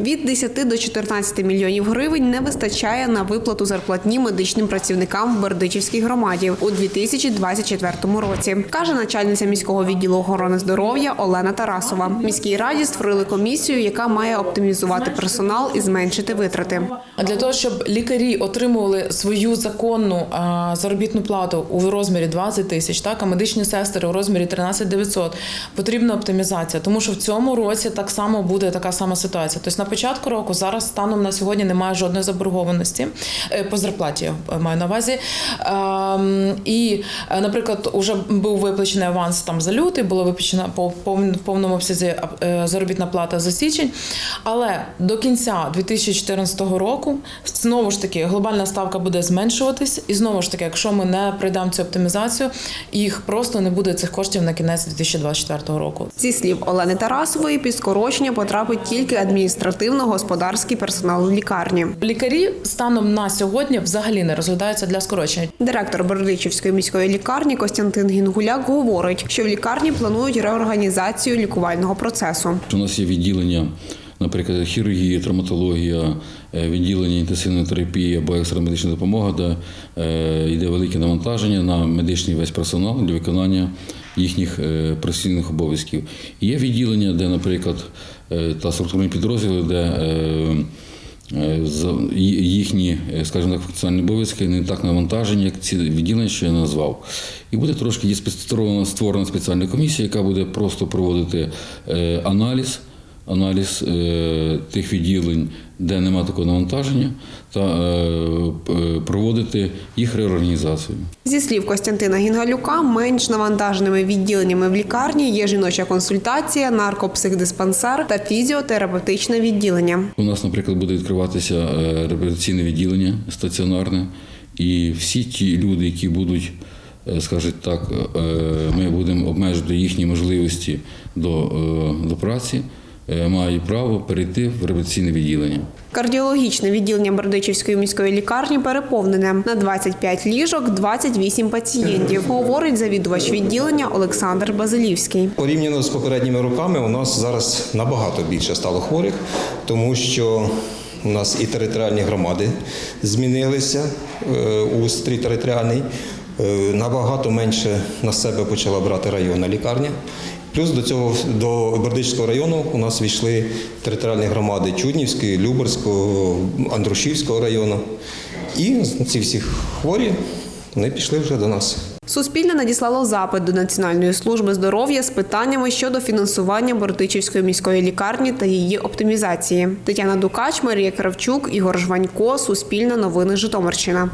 Від 10 до 14 мільйонів гривень не вистачає на виплату зарплатні медичним працівникам в Бердичівській громаді у 2024 році, каже начальниця міського відділу охорони здоров'я Олена Тарасова. Міській раді створили комісію, яка має оптимізувати персонал і зменшити витрати. Для того, щоб лікарі отримували свою законну заробітну плату у розмірі 20 тисяч, так а медичні сестри у розмірі 13 900, потрібна оптимізація, тому що в цьому році так само буде така сама ситуація. Тобто на початку року зараз станом на сьогодні немає жодної заборгованості е, по зарплаті. Я маю на увазі. Ем, І, е, наприклад, уже був виплачений аванс там за лютий, було виплачено по повному обсязі е, заробітна плата за січень. Але до кінця 2014 року знову ж таки глобальна ставка буде зменшуватись, і знову ж таки, якщо ми не пройдемо цю оптимізацію, їх просто не буде цих коштів на кінець 2024 року. Зі слів Олени Тарасової, під скорочення потрапить тільки адміністративно-господарський персонал лікарні. Лікарі станом на сьогодні взагалі не розглядаються для скорочення. Директор Бердичівської міської лікарні Костянтин Гінгуляк говорить, що в лікарні планують реорганізацію лікувального процесу. У нас є відділення, наприклад, хірургія, травматологія, е, відділення інтенсивної терапії або екстрена медична допомога, де е, йде велике навантаження на медичний весь персонал для виконання їхніх е, професійних обов'язків. Є відділення, де, наприклад, е, та структурні підрозділи, де е, їхні, скажімо так, функціональні обов'язки не так навантажені, як ці відділення, що я назвав. І буде трошки є створена спеціальна комісія, яка буде просто проводити аналіз, аналіз е, тих відділень, де немає такого навантаження, та е, е, проводити їх реорганізацію. Зі слів Костянтина Гінгалюка, менш навантаженими відділеннями в лікарні є жіноча консультація, наркопсихдиспансер та фізіотерапевтичне відділення. У нас, наприклад, буде відкриватися реабілітаційне відділення стаціонарне, і всі ті люди, які будуть, скажімо так, ми будемо обмежити їхні можливості до, до праці, е, мають право перейти в реабілітаційне відділення. Кардіологічне відділення Бердичівської міської лікарні переповнене на 25 ліжок, 28 пацієнтів, говорить завідувач відділення Олександр Базилівський. Порівняно з попередніми роками у нас зараз набагато більше стало хворих, тому що у нас і територіальні громади змінилися, е, устрій територіальний. Е, Набагато менше на себе почала брати районна лікарня. Плюс до цього до Бердичського району у нас війшли територіальні громади Чуднівської, Люберського, Андрушівського району. І ці всі хворі вони пішли вже до нас. Суспільне надіслало запит до Національної служби здоров'я з питаннями щодо фінансування Бортичівської міської лікарні та її оптимізації. Тетяна Дукач, Марія Кравчук, Ігор Жванько, Суспільне новини Житомирщина.